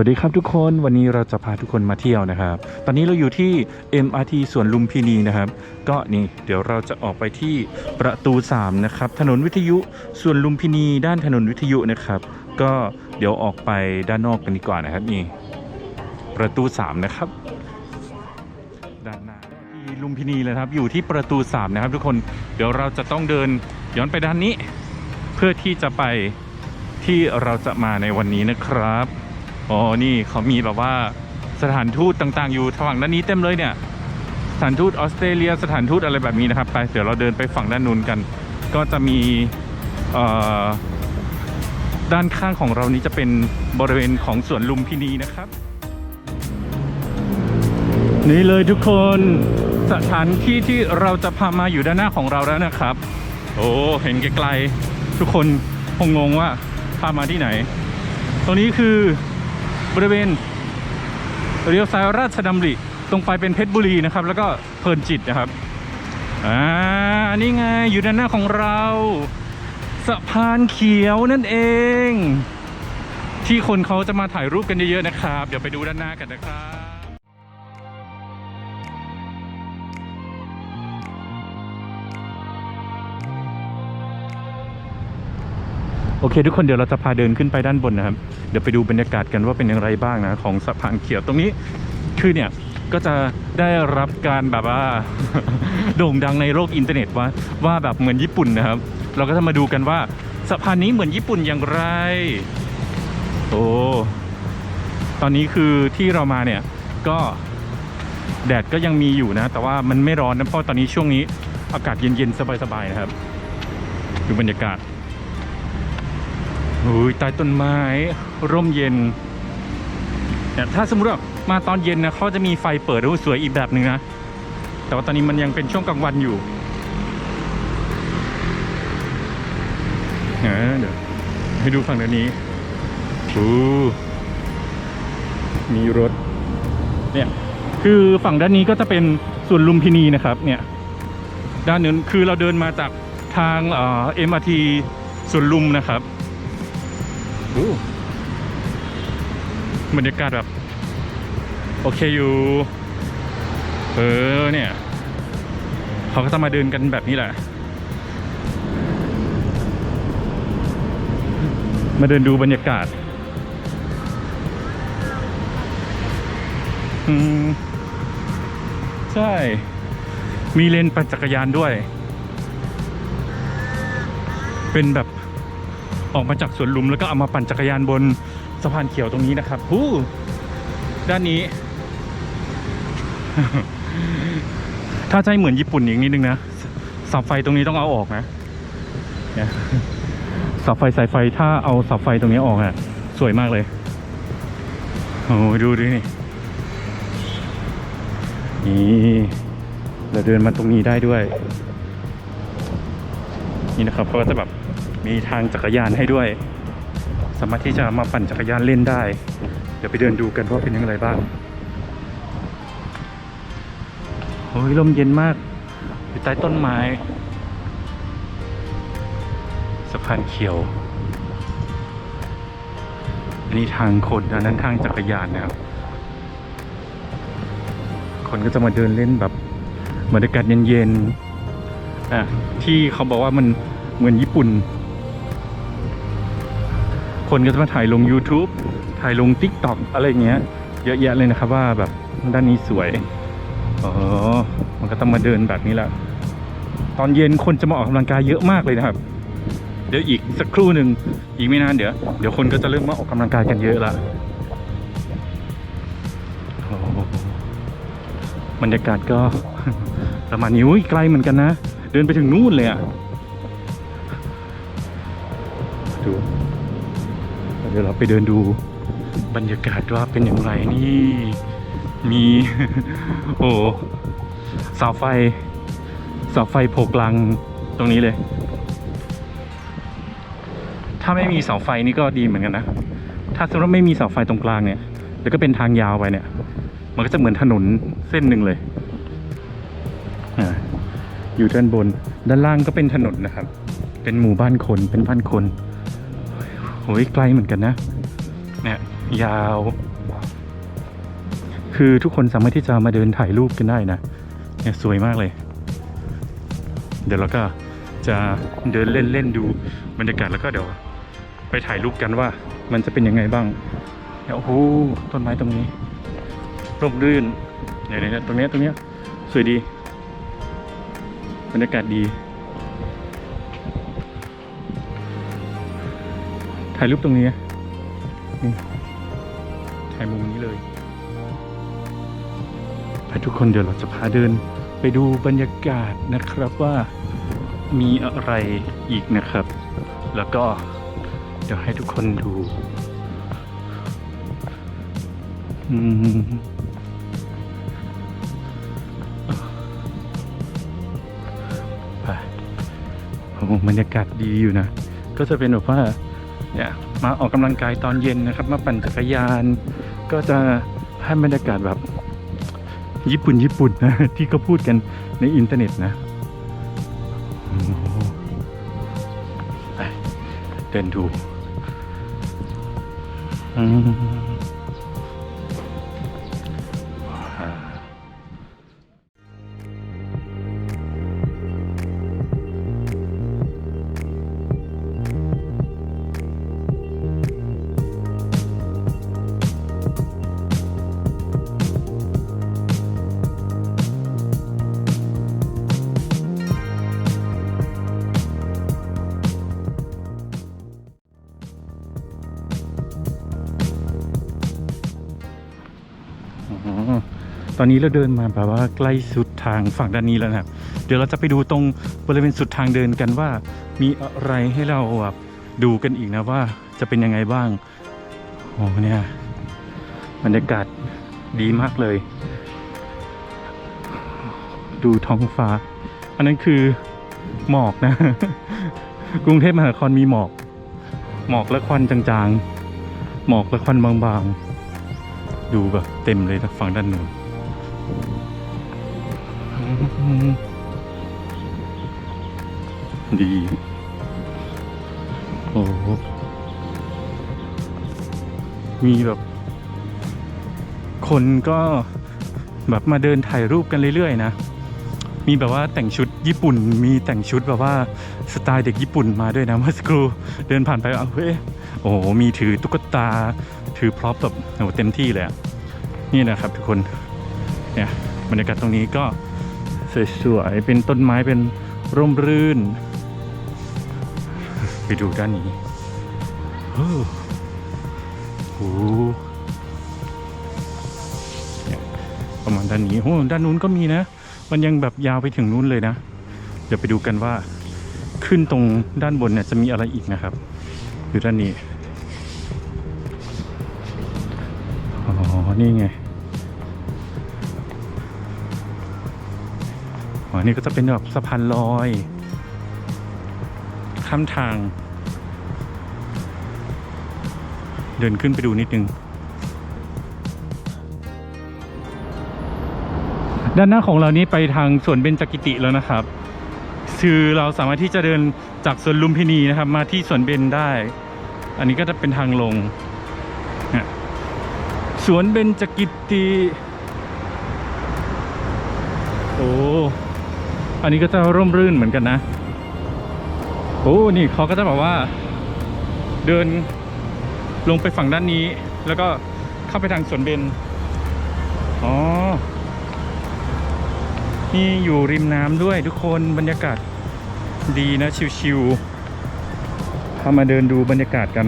วัสดีครับทุกคนวันนี้เราจะพาทุกคนมาเที่ยวนะครับ ตอนนี้เราอยู่ที่ MRT สวนลุมพินีนะครับ ก็นี่เดี๋ยวเราจะออกไปที่ประตู 3 นะครับ ถนนวิทยุสวนลุมพินีด้านถนนวิทยุนะครับ ก็เดี๋ยวออกไปด้านนอกกันดีกว่านะครับนี่ ประตู 3 นะครับ ด้านหน้าที่ลุมพินีเลยครับ อยู่ที่ประตู 3 นะครับ ทุกคนเดี๋ยวเราจะต้องเดินย้อนไปด้านนี้ เพื่อที่จะไปที่เราจะมาในวันนี้นะครับ อ๋อ นี่เขามีแบบว่าสถานทูตต่างๆ อยู่ฝั่งด้านนี้เต็มเลยเนี่ย สถานทูตออสเตรเลีย สถานทูตอะไรแบบนี้นะครับ ไป เดี๋ยวเราเดินไปฝั่งด้านนู้นกัน ก็จะมีด้านข้างของเรานี้จะเป็นบริเวณของสวนลุมพินีนะครับ นี่เลยทุกคนสถานที่ที่เราจะพามาอยู่ด้านหน้าของเราแล้วนะครับ โอ้เห็นไกลๆทุกคนคงงงว่าพามาที่ไหน ตรงนี้คือ บริเวณเรียวซ้ายราชดำริตรงไปเป็นเพชรบุรีนะครับ แล้วก็เพลินจิตนะครับอ่านี่ไงอยู่ด้านหน้าของเราสะพานเขียวนั่นเอง ที่คนเขาจะมาถ่ายรูปกันเยอะๆนะครับ เดี๋ยวไปดูด้านหน้ากันนะครับ อเค ทุกคนเดี๋ยวเราจะพาเดินขึ้นไปด้านบนนะครับ เดี๋ยวไปดูบรรยากาศกันว่าเป็นอย่างไรบ้างนะของสะพานเขียวตรงนี้คือเนี่ยก็จะได้รับการแบบว่าโด่งดังในโลกอินเทอร์เน็ตว่าว่าแบบเหมือนญี่ปุ่นนะครับ เราก็จะมาดูกันว่าสะพานนี้เหมือนญี่ปุ่นอย่างไร โอ้ตอนนี้คือที่เรามาเนี่ยก็แดดก็ยังมีอยู่นะ แต่ว่ามันไม่ร้อนนะเพราะตอนนี้ช่วงนี้อากาศเย็นๆ สบายๆนะครับ ดูบรรยากาศ อุ้ยใต้ต้นไม้ร่มเย็นเนี่ยถ้าสมมติว่ามาตอนเย็นนะเขาจะมีไฟเปิดดูสวยอีกแบบหนึ่งนะ แต่ว่าตอนนี้มันยังเป็นช่วงกลางวันอยู่เออเดี๋ยวให้ดูฝั่งด้านนี้อู้มีรถ เนี่ย คือฝั่งด้านนี้ก็จะเป็นส่วนลุมพินีนะครับ เนี่ย ด้านนั้นคือเราเดินมาจากทางเอ็มอาร์ทีสวนลุมนะครับ บรรยากาศแบบ โอเคอยู่ เออเนี่ย เขาก็จะมาเดินกันแบบนี้แหละ มาเดินดูบรรยากาศอืมใช่ มีเลนปั่นจักรยานด้วย เป็นแบบ ออกมาจากสวนลุมแล้วก็เอามาปั่นจักรยานบนสะพานเขียวตรงนี้นะครับหู้ด้านนี้ ถ้าให้เหมือนญี่ปุ่นอีกนิดนึงนะเสาไฟตรงนี้ต้องเอาออกนะเนี่ยไฟสายไฟถ้าเอาเสาไฟตรงนี้ออกอะสวยมากเลยโอ้ยดูดินี่นี่เราเดินมาตรงนี้ได้ด้วย นี่นะครับเขาก็จะแบบ มีทางจักรยานให้ด้วย สามารถที่จะมาปั่นจักรยานเล่นได้ เดี๋ยวไปเดินดูกันว่าเป็นยังไงบ้างโอ้ยลมเย็นมาก อยู่ใต้ต้นไม้ สะพานเขียว อันนี้ทางคนอันนั้นทางจักรยานนะครับ คนก็จะมาเดินเล่นแบบบรรยากาศเย็นๆอะที่เขาบอกว่ามันเหมือนญี่ปุ่น คนก็จะมาถ่ายลง YouTube ถ่ายลง TikTok อะไรเงี้ย เยอะแยะเลยนะครับว่าแบบด้านนี้สวย อ๋อ มันก็ต้องมาเดินแบบนี้แหละ ตอนเย็นคนจะมาออกกำลังกายเยอะมากเลยนะครับ เดี๋ยวอีกสักครู่หนึ่งอีกไม่นานเดี๋ยว เดี๋ยวคนก็จะเริ่มมาออกกำลังกายกันเยอะละบรรยากาศก็ประมาณนี้อุ้ยไกลเหมือนกันนะ เดินไปถึงนู่นเลยอะดู เดี๋ยวเราไปเดินดูบรรยากาศว่าเป็นอย่างไรนี่ มีโอ้เสาไฟเสาไฟโผล่กลางตรงนี้เลย ถ้าไม่มีเสาไฟนี่ก็ดีเหมือนกันนะ ถ้าสมมติไม่มีเสาไฟตรงกลางเนี่ย แล้วก็เป็นทางยาวไปเนี่ย มันก็จะเหมือนถนนเส้นหนึ่งเลยอาอยู่ด้านบน ด้านล่างก็เป็นถนนนะครับ เป็นหมู่บ้านคน เป็นบ้านคน โอ้ยไกลเหมือนกันนะเนี่ยยาว คือทุกคนสามารถที่จะมาเดินถ่ายรูปกันได้นะเนี่ยสวยมากเลย เดี๋ยวเราก็จะเดินเล่นเล่นๆดูบรรยากาศแล้วก็เดี๋ยวไปถ่ายรูปกันว่ามันจะเป็นยังไงบ้างเนี่ยโอ้โหต้นไม้ตรงนี้ร่มรื่นเนี่ยเนี่ยตรงนี้ตรงนี้สวยดี บรรยากาศดี ถ่ายรูปตรงนี้นี่ถ่ายมุมนี้เลยไปทุกคนเดี๋ยวเราจะพาเดิน ไปดูบรรยากาศนะครับว่ามีอะไรอีกนะครับ แล้วก็เดี๋ยวให้ทุกคนดูอืมโอ้โหบรรยากาศดีอยู่นะ ก็จะเป็นแบบว่า เนี่ยมาออกกำลังกายตอนเย็นนะครับ มาปั่นจักรยาน ก็จะให้บรรยากาศแบบญี่ปุ่นญี่ปุ่นนะที่เขาพูดกันในอินเทอร์เน็ตนะโอ้โหไปเดินดูอืม ตอนนี้เราเดินมาแบบว่าใกล้สุดทางฝั่งด้านนี้แล้วนะครับ เดี๋ยวเราจะไปดูตรงบริเวณสุดทางเดินกันว่า มีอะไรให้เราแบบดูกันอีกนะว่าจะเป็นยังไงบ้างโอ้เนี่ยบรรยากาศดีมากเลย ดูท้องฟ้า อันนั้นคือหมอกนะ กรุงเทพมหานครมีหมอก หมอกและควันจางๆ หมอกและควันบางๆ ดูแบบเต็มเลยทางฝั่งด้านนู้นดี โอ้มีแบบ คนก็แบบมาเดินถ่ายรูปกันเรื่อยๆนะ มีแบบว่าแต่งชุดญี่ปุ่น มีแต่งชุดแบบว่าสไตล์เด็กญี่ปุ่นมาด้วยนะเมื่อสักครู่เดินผ่านไปเอาเฮ้ย โอ้โหมีถือตุ๊กตาถือพร็อพแบบโอ้เต็มที่เลยนี่นะครับทุกคนเนี่ยบรรยากาศตรงนี้ก็สวยๆเป็นต้นไม้เป็นร่มรื่น ไปดูด้านนี้โอ้โหเนี่ยประมาณด้านนี้โอ้ด้านนู้นก็มีนะ มันยังแบบยาวไปถึงนู้นเลยนะ เดี๋ยวไปดูกันว่าขึ้นตรงด้านบนเนี่ยจะมีอะไรอีกนะครับ อยู่ด้านนี้ อ๋อ นี่ไง อ๋อ นี่ก็จะเป็นแบบสะพานลอย ข้ามทาง เดินขึ้นไปดูนิดนึง ด้านหน้าของเรานี้ไปทางสวนเบญจกิติแล้วนะครับคือเราสามารถที่จะเดินจากสวนลุมพินีนะครับ มาที่สวนเบญได้ อันนี้ก็จะเป็นทางลงนะสวนเบญจกิติโอ้อันนี้ก็จะร่มรื่นเหมือนกันนะโอ้นี่เขาก็จะบอกว่า เดินลงไปฝั่งด้านนี้ แล้วก็เข้าไปทางสวนเบญอ๋อนี่อยู่ริมน้ำด้วยทุกคนบรรยากาศดีนะชิวๆามาเดินดูบรรยากาศกัน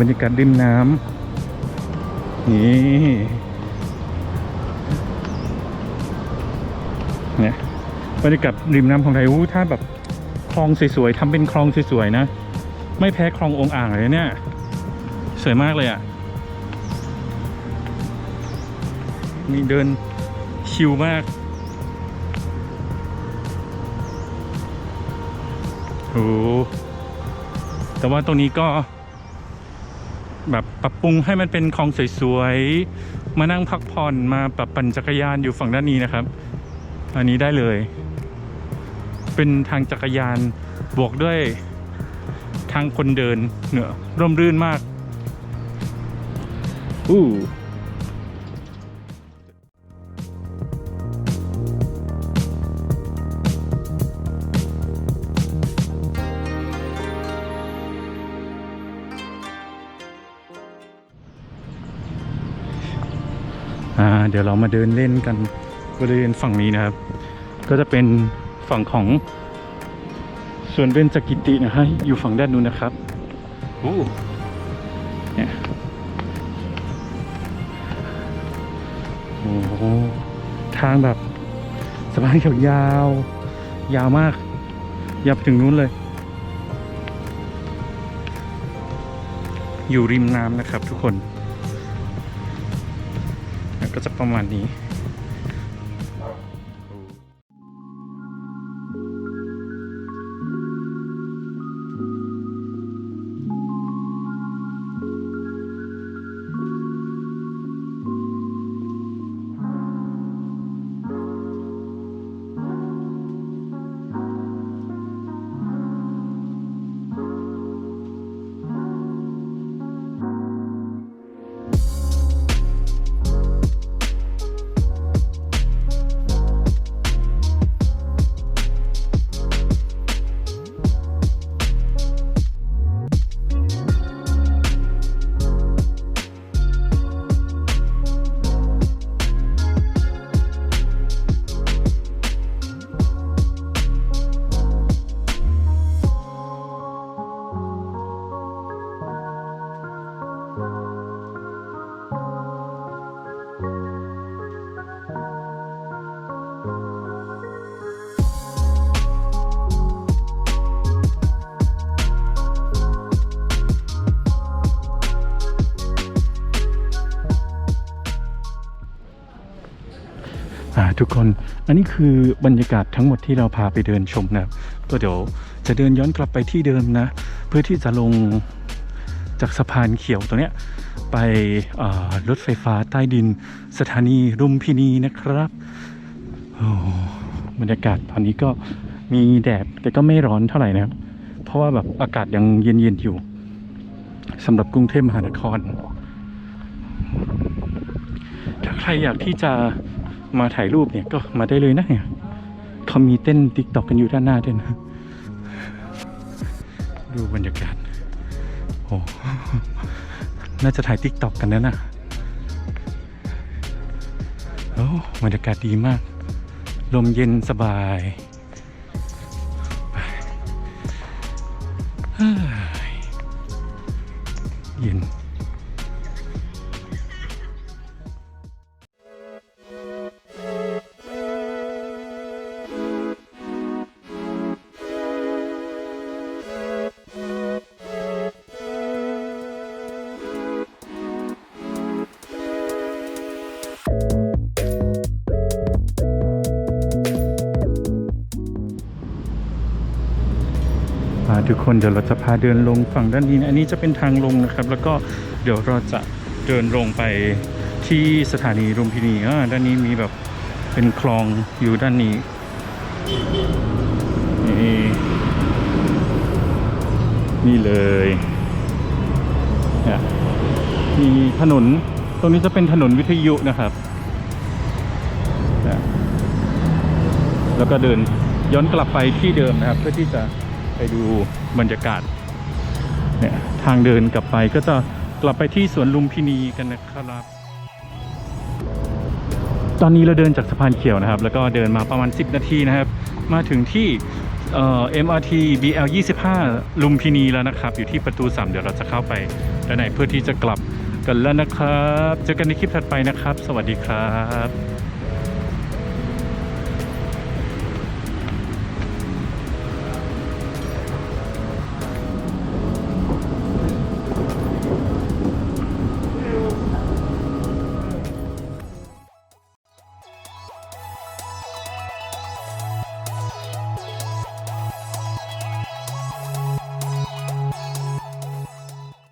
บรรยากาศริมน้ำนี่เนี่ยบรรยากาศริมน้ำของไทยอู้ถ้าแบบคลองสวยๆทำเป็นคลองสวยๆนะ ไม่แพ้คลององอ่างเลยเนี่ย สวยมากเลยอะ่ะมีเดินชิลมากโอ้ แต่ว่าตรงนี้ก็ แบบปรับปรุงให้มันเป็นคลองสวยๆ มานั่งพักผ่อนมาปรับปั่นจักรยานอยู่ฝั่งด้านนี้นะครับ อันนี้ได้เลย เป็นทางจักรยานบวกด้วยทางคนเดินเหนือร่มรื่นมาก อู้ ดี๋ยวเรามาเดินเล่นกันบริเวณฝั่งนี้นะครับ ก็จะเป็นฝั่งของสวนเบญจกิตินะฮะอยู่ฝั่งด้านนู้นนะครับโอ้เนี่ยโอ้โหทางแบบสะพานยาวๆยาวมาก ยาวไปถึงนู้นเลย อยู่ริมน้ำนะครับทุกคนแล้ว ก็จะประมาณนี้ ทุกคน อันนี้คือบรรยากาศทั้งหมดที่เราพาไปเดินชมนะครับ ก็เดี๋ยวจะเดินย้อนกลับไปที่เดิมนะ เพื่อที่จะลงจากสะพานเขียวตัวเนี้ยไปรถไฟฟ้าใต้ดินสถานีรุมพินีนะครับบรรยากาศตอนนี้ก็มีแดดแต่ก็ไม่ร้อนเท่าไหร่นะครับ เพราะว่าแบบอากาศยังเย็นๆอยู่สำหรับกรุงเทพมหานคร ถ้าใครอยากที่จะ มาถ่ายรูปเนี่ยก็มาได้เลยนะเนี่ยเขามีเต้นติ๊กตอกกันอยู่ด้านหน้าด้วยนะ ดูบรรยากาศโอ้น่าจะถ่ายติ๊กตอกกันนะนะโอ้บรรยากาศดีมาก ลมเย็นสบายยเย็น ทุกคนเดี๋ยวเราจะพาเดินลงฝั่งด้านนี้นะอันนี้จะเป็นทางลงนะครับ แล้วก็เดี๋ยวเราจะเดินลงไปที่สถานีรุมพินีอ่าด้านนี้มีแบบเป็นคลองอยู่ด้านนี้นี่นี่เลยเนี่ยมีถนนตรงนี้จะเป็นถนนวิทยุนะครับแล้วก็เดินย้อนกลับไปที่เดิมนะครับ เพื่อที่จะ ไปดูบรรยากาศเนี่ยทางเดินกลับไปก็จะกลับไปที่สวนลุมพินีกันนะครับ ตอนนี้เราเดินจากสะพานเขียวนะครับ แล้วก็เดินมาประมาณ 10 นาทีนะครับ มาถึงที่เอ่อ MRT BL 25ลุมพินีแล้วนะครับ อยู่ที่ประตู 3 เดี๋ยวเราจะเข้าไปด้านในเพื่อที่จะกลับกันแล้วนะครับ เจอกันในคลิปถัดไปนะครับ สวัสดีครับ